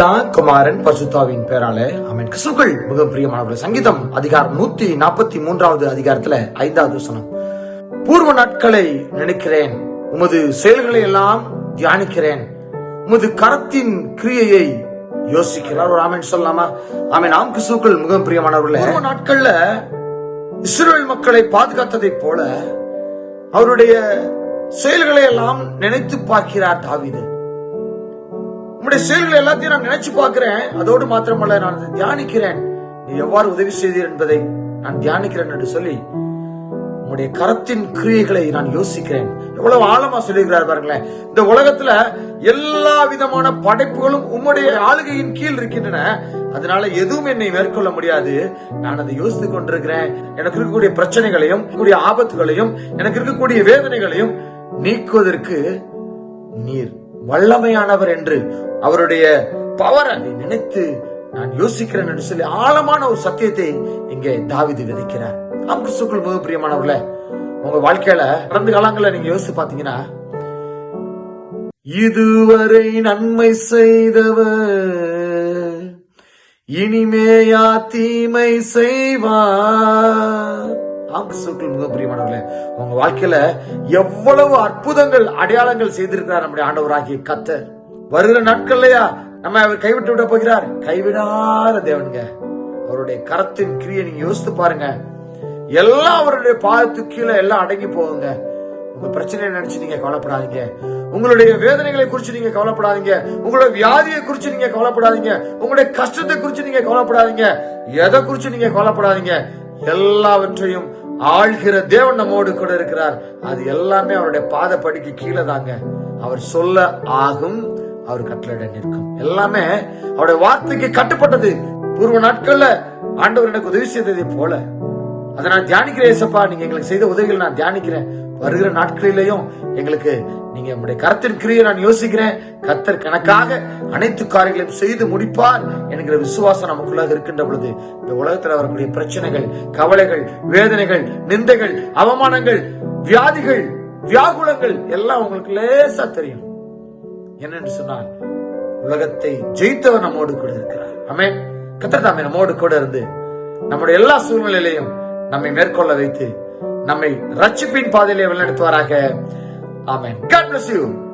பிதா குமாரன் பசுத்தாவின் பேரால. அமேன் கிறிஸ்துக்கள் மிக பிரியமானவர்கள் சங்கீதம் அதிகாரம் நூத்தி நாற்பத்தி மூன்றாவது அதிகாரத்துல ஐந்தாவது வசனம். பூர்வ நாட்களை நினைக்கிறேன் உமது செயல்களை எல்லாம் தியானிக்கிறேன். உமது கரத்தின் கிரியையை யோசிக்கிறார். ஒரு ஆமேன் சொல்லலாமா? ஆமேன். ஆம் கிறிஸ்துக்கள் மிக பிரியமானவர்களே நாட்கள்ல இஸ்ரேல் மக்களை பாதுகாத்ததைப் போல அவருடைய செயல்களை எல்லாம் நினைத்து பார்க்கிறார் தாவிது. உங்களுடைய செயல்கள் எல்லாத்தையும் நான் நினைச்சு பார்க்கிறேன். அதோடு மாத்திரமல்ல நான் அதை தியானிக்கிறேன். நீ எவ்வாறு உதவி செய்தீர் என்பதை நான் தியானிக்கிறேன் என்று சொல்லி உங்களுடைய கரத்தின் கிரியைகளை நான் யோசிக்கிறேன். எவ்வளவு ஆழமா சொல்லுகிறார் பாருங்களேன். இந்த உலகத்துல எல்லா விதமான படைப்புகளும் உம்முடைய ஆளுகையின் கீழ் இருக்கின்றன. அதனால எதுவும் என்னை மேற்கொள்ள முடியாது. நான் அதை யோசித்து கொண்டிருக்கிறேன். எனக்கு இருக்கக்கூடிய பிரச்சனைகளையும் கூடிய ஆபத்துகளையும் எனக்கு இருக்கக்கூடிய வேதனைகளையும் நீக்குவதற்கு நீர் வல்லமையானவர் என்று அவருடைய பவர் அதை நினைத்து நான் யோசிக்கிறேன் என்று சொல்லி ஆழமான ஒரு சத்தியத்தை இங்கே தாவிது விதைக்கிறார். ஆம் கிறிஸ்துக்குள் மிக பிரியமானவர்கள உங்க வாழ்க்கையில கடந்த காலங்களில் நீங்க யோசிச்சு பாத்தீங்கன்னா இதுவரை நன்மை செய்தவர் இனிமேயா தீமை செய்வார். ஆம் கிறிஸ்துவுக்குள் மிக பிரியமானவர்களே உங்க வாழ்க்கையில எவ்வளவு அற்புதங்கள் அடையாளங்கள் செய்திருக்கிறார் நம்முடைய ஆண்டவராகிய கத்தர். வருகிற நாட்கள்லயா நம்ம அவர் கைவிட்டு விட போகிறார்? கைவிடாத தேவனுங்க. அவருடைய கரத்தின் கிரியை நீங்க யோசித்து பாருங்க. எல்லாம் அவருடைய பாதத்து கீழே எல்லாம் அடங்கி போகுங்க. உங்க பிரச்சனையை நினைச்சு நீங்க கவலைப்படாதீங்க. உங்களுடைய வேதனைகளை குறிச்சு நீங்க கவலைப்படாதீங்க. உங்களுடைய வியாதியை குறிச்சு நீங்க கவலைப்படாதீங்க. உங்களுடைய கஷ்டத்தை குறிச்சு நீங்க கவலைப்படாதீங்க. எதை குறிச்சு நீங்க கவலைப்படாதீங்க? எல்லாவற்றையும் ஆள்கிற தேவன் நம்மோடு கூட இருக்கிறார். அது எல்லாமே அவருடைய பாதப்படிக்கு கீழே தாங்க. அவர் சொல்ல ஆகும் அவர் கட்டளையிட நிற்கும். எல்லாமே அவருடைய வார்த்தைக்கு கட்டுப்பட்டது. பூர்வ நாட்கள்ல ஆண்டவர் எனக்கு உதவி செய்ததை போல. அதை நான் தியானிக்கிறேன் ஏசப்பா நீங்க எங்களுக்கு செய்த உதவிகள் நான் தியானிக்கிறேன். வருகிற நாட்களிலேயும் எங்களுக்கு நீங்க உங்களுடைய கருத்தின் கிரியை நான் யோசிக்கிறேன். கத்தர் கணக்காக அனைத்து காரியங்களையும் செய்து முடிப்பார் என்கிற விசுவாசம் நமக்குள்ளாக இருக்கின்ற பொழுது இந்த உலகத்தில் வரக்கூடிய பிரச்சனைகள் கவலைகள் வேதனைகள் நிந்தைகள் அவமானங்கள் வியாதிகள் வியாகுலங்கள் எல்லாம் உங்களுக்கு லேசா தெரியும். என்னன்னு சொன்னால் உலகத்தை ஜெயித்தவர் நம்மோடு கூட இருக்கிறார். ஆமே கத்தர் தாமே நம்மோடு கூட இருந்து நம்முடைய எல்லா சூழ்நிலையிலையும் நம்மை மேற்கொள்ள வைத்து நம்மை ரட்சிப்பின் பாதையிலே வழிநடத்துவாராக. ஆமென். God bless you